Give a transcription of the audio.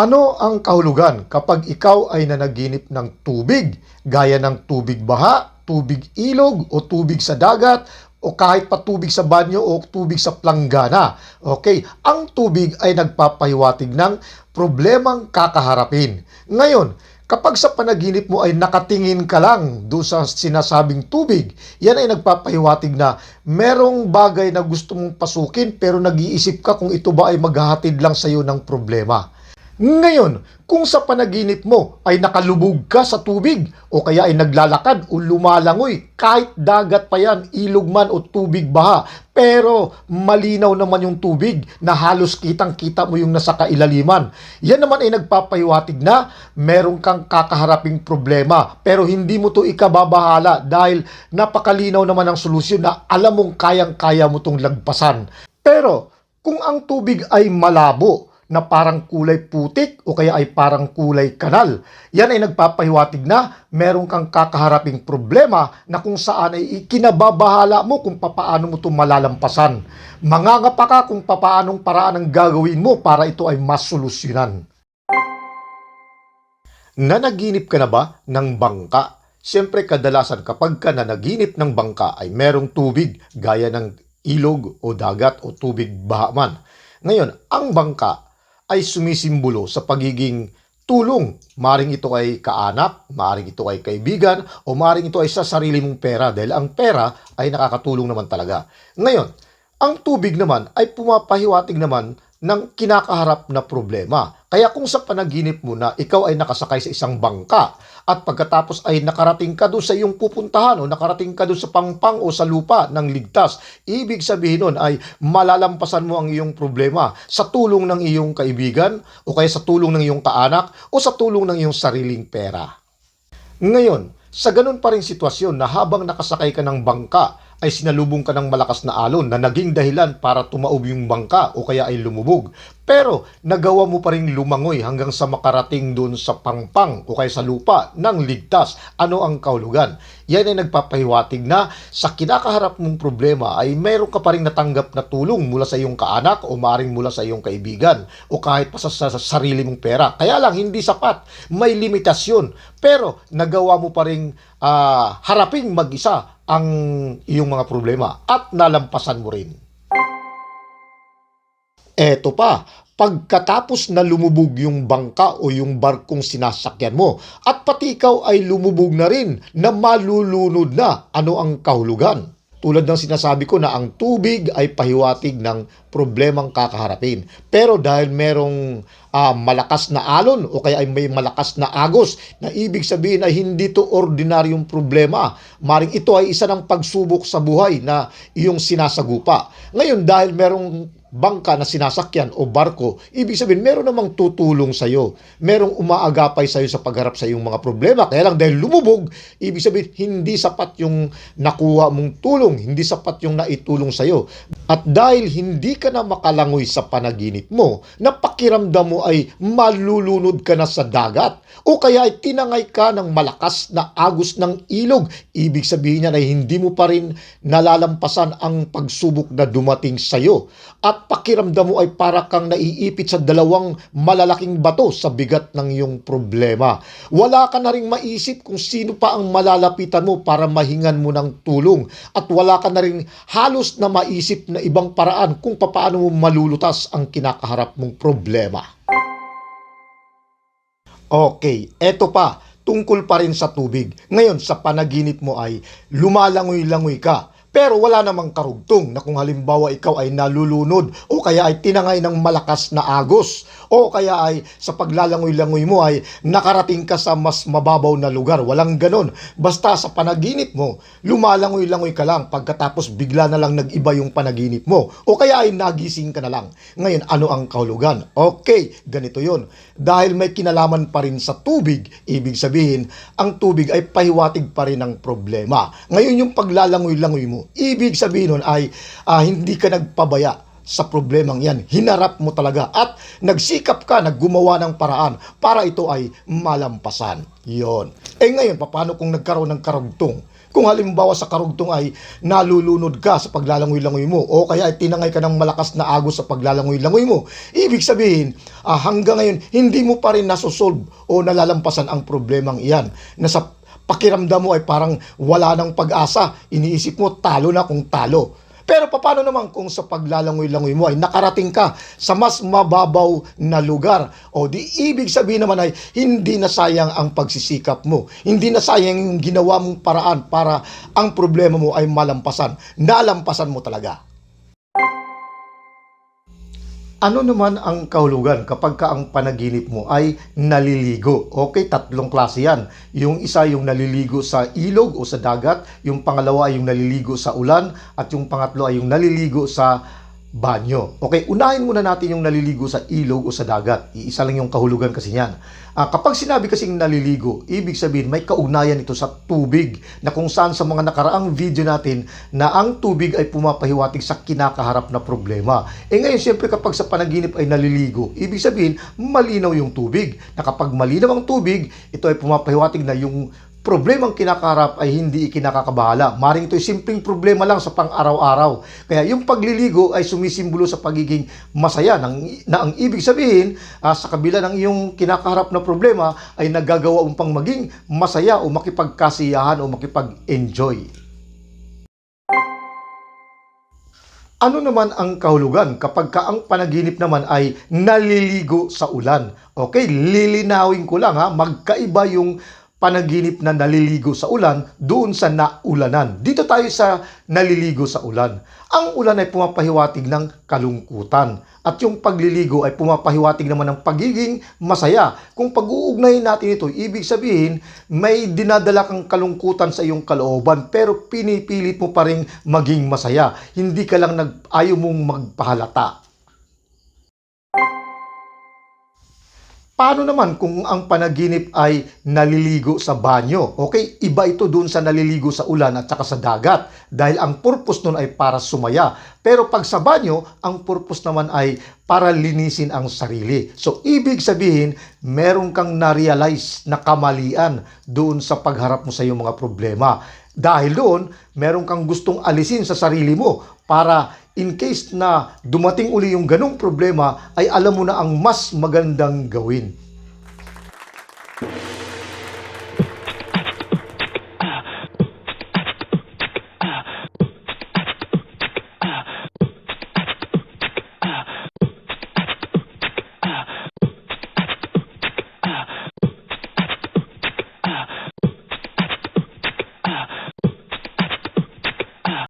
Ano ang kahulugan kapag ikaw ay nanaginip ng tubig, gaya ng tubig baha, tubig ilog, o tubig sa dagat, o kahit pa tubig sa banyo o tubig sa planggana? Okay, ang tubig ay nagpapahiwatig ng problemang kakaharapin. Ngayon, Kapag sa panaginip mo ay nakatingin ka lang doon sa sinasabing tubig, yan ay nagpapahiwatig na merong bagay na gusto mong pasukin pero nag-iisip ka kung ito ba ay maghahatid lang sa iyo ng problema. Ngayon, kung sa panaginip mo ay nakalubog ka sa tubig o kaya ay naglalakad o lumalangoy, kahit dagat pa yan, ilog man o tubig baha, pero malinaw naman yung tubig na halos kitang-kita mo yung nasa kailaliman. Yan naman ay nagpapahiwatig na meron kang kakaharaping problema, pero hindi mo to ikababahala dahil napakalinaw naman ang solusyon na alam mong kayang-kaya mo tong lagpasan. Pero kung ang tubig ay malabo, na parang kulay putik o kaya ay parang kulay kanal. Yan ay nagpapahiwatig na meron kang kakaharaping problema na kung saan ay ikinababahala mo kung papaano mo ito malalampasan. Mangangapa ka kung papaanong paraan ang gagawin mo para ito ay masolusyonan. Nanaginip ka na ba ng bangka? Siyempre kadalasan kapag ka nanaginip ng bangka ay merong tubig gaya ng ilog o dagat o tubig bahaman. Ngayon, ang bangka ay sumisimbolo sa pagiging tulong. Maring ito ay kaanak, maring ito ay kaibigan, o maring ito ay sa sarili mong pera dahil ang pera ay nakakatulong naman talaga. Ngayon, ang tubig naman ay pumapahiwatig naman ng kinakaharap na problema. Kaya kung sa panaginip mo na ikaw ay nakasakay sa isang bangka at pagkatapos ay nakarating ka doon sa iyong pupuntahan o nakarating ka doon sa pangpang o sa lupa ng ligtas, ibig sabihin nun ay malalampasan mo ang iyong problema sa tulong ng iyong kaibigan o kaya sa tulong ng iyong kaanak o sa tulong ng iyong sariling pera. Ngayon, sa ganun pa rin sitwasyon na habang nakasakay ka ng bangka, ay sinalubong ka ng malakas na alon na naging dahilan para tumaob yung bangka o kaya ay lumubog. Pero nagawa mo pa rin lumangoy hanggang sa makarating doon sa pangpang o kaya sa lupa ng ligtas. Ano ang kaulugan? Yan ay nagpapahiwatig na sa kinakaharap mong problema ay meron ka pa rin natanggap na tulong mula sa iyong kaanak o maring mula sa iyong kaibigan o kahit pa sa, sa, sa sarili mong pera. Kaya lang hindi sapat, may limitasyon. Pero nagawa mo pa rin ah, haraping mag-isa ang iyong mga problema at nalampasan mo rin. Eto pa, pagkatapos na lumubog yung bangka o yung barkong sinasakyan mo at pati ikaw ay lumubog na rin na malulunod na ano ang kahulugan. Tulad ng sinasabi ko na ang tubig ay pahiwatig ng problemang kakaharapin. Pero dahil merong ah, malakas na alon o kaya ay may malakas na agos na ibig sabihin ay hindi to ordinaryong problema. Maring ito ay isa ng pagsubok sa buhay na iyong sinasagupa. Ngayon dahil merong bangka na sinasakyan o barko, ibig sabihin meron namang tutulong sa iyo. Merong umaagapay sa iyo sa pagharap sa iyong mga problema. Kaya lang dahil lumubog, ibig sabihin hindi sapat yung nakuha mong tulong, hindi sapat yung naitulong sa iyo. At dahil hindi ka na makalangoy sa panaginip mo, napakiramdam mo ay malulunod ka na sa dagat o kaya ay tinangay ka ng malakas na agos ng ilog. Ibig sabihin niyan ay hindi mo pa rin nalalampasan ang pagsubok na dumating sa iyo. At pakiramdam mo ay para kang naiipit sa dalawang malalaking bato sa bigat ng iyong problema. Wala ka na rin maisip kung sino pa ang malalapitan mo para mahingan mo ng tulong. At wala ka na rin halos na maisip na ibang paraan kung paano mo malulutas ang kinakaharap mong problema. Okay, eto pa, tungkol pa rin sa tubig. Ngayon, sa panaginip mo ay lumalangoy-langoy ka. Pero wala namang karugtong na kung halimbawa ikaw ay nalulunod o kaya ay tinangay ng malakas na agos o kaya ay sa paglalangoy-langoy mo ay nakarating ka sa mas mababaw na lugar. Walang ganon. Basta sa panaginip mo, lumalangoy-langoy ka lang pagkatapos bigla na lang nag-iba yung panaginip mo o kaya ay nagising ka na lang. Ngayon, ano ang kahulugan? Okay, ganito yon. Dahil may kinalaman pa rin sa tubig, ibig sabihin, ang tubig ay pahiwatig pa rin ng problema. Ngayon, yung paglalangoy-langoy mo, ibig sabihin nun ay ah, hindi ka nagpabaya sa problemang yan. Hinarap mo talaga at nagsikap ka, naggumawa ng paraan para ito ay malampasan. Yon. Eh ngayon, paano kung nagkaroon ng karugtong? Kung halimbawa sa karugtong ay nalulunod ka sa paglalangoy-langoy mo o kaya ay tinangay ka ng malakas na agos sa paglalangoy-langoy mo, ibig sabihin, ah, hanggang ngayon, hindi mo pa rin nasosolve o nalalampasan ang problemang iyan. Na sa pakiramdam mo ay parang wala ng pag-asa. Iniisip mo, talo na kung talo. Pero paano naman kung sa paglalangoy-langoy mo ay nakarating ka sa mas mababaw na lugar? O di ibig sabihin naman ay hindi na sayang ang pagsisikap mo. Hindi na sayang yung ginawa mong paraan para ang problema mo ay malampasan. Nalampasan mo talaga. Ano naman ang kahulugan kapag ka ang panaginip mo ay naliligo? Okay, tatlong klase yan. Yung isa yung naliligo sa ilog o sa dagat, yung pangalawa ay yung naliligo sa ulan, at yung pangatlo ay yung naliligo sa banyo. Okay, unahin muna natin yung naliligo sa ilog o sa dagat. Iisa lang yung kahulugan kasi niyan. Ah, kapag sinabi kasing naliligo, ibig sabihin may kaugnayan ito sa tubig na kung saan sa mga nakaraang video natin na ang tubig ay pumapahiwatig sa kinakaharap na problema. Eh ngayon, siyempre kapag sa panaginip ay naliligo, ibig sabihin malinaw yung tubig. Na kapag malinaw ang tubig, ito ay pumapahiwatig na yung problemang kinakaharap ay hindi ikinakakabahala. Maring ito'y simpleng problema lang sa pang-araw-araw. Kaya yung pagliligo ay sumisimbolo sa pagiging masaya nang, na ang ibig sabihin ah, sa kabila ng iyong kinakaharap na problema ay nagagawa mo pang maging masaya o makipagkasiyahan o makipag-enjoy. Ano naman ang kahulugan kapag ka ang panaginip naman ay naliligo sa ulan? Okay, lilinawin ko lang ha, magkaiba yung panaginip na naliligo sa ulan doon sa naulanan. Dito tayo sa naliligo sa ulan. Ang ulan ay pumapahiwatig ng kalungkutan at yung pagliligo ay pumapahiwatig naman ng pagiging masaya. Kung pag-uugnayin natin ito, ibig sabihin may dinadala kang kalungkutan sa iyong kalooban pero pinipilit mo pa rin maging masaya. Hindi ka lang nag ayaw mong magpahalata. Paano naman kung ang panaginip ay naliligo sa banyo? Okay, iba ito doon sa naliligo sa ulan at saka sa dagat dahil ang purpose nun ay para sumaya. Pero pag sa banyo, ang purpose naman ay para linisin ang sarili. So, ibig sabihin, meron kang na-realize na kamalian doon sa pagharap mo sa iyong mga problema. Dahil doon, meron kang gustong alisin sa sarili mo para in case na dumating uli yung ganong problema, ay alam mo na ang mas magandang gawin.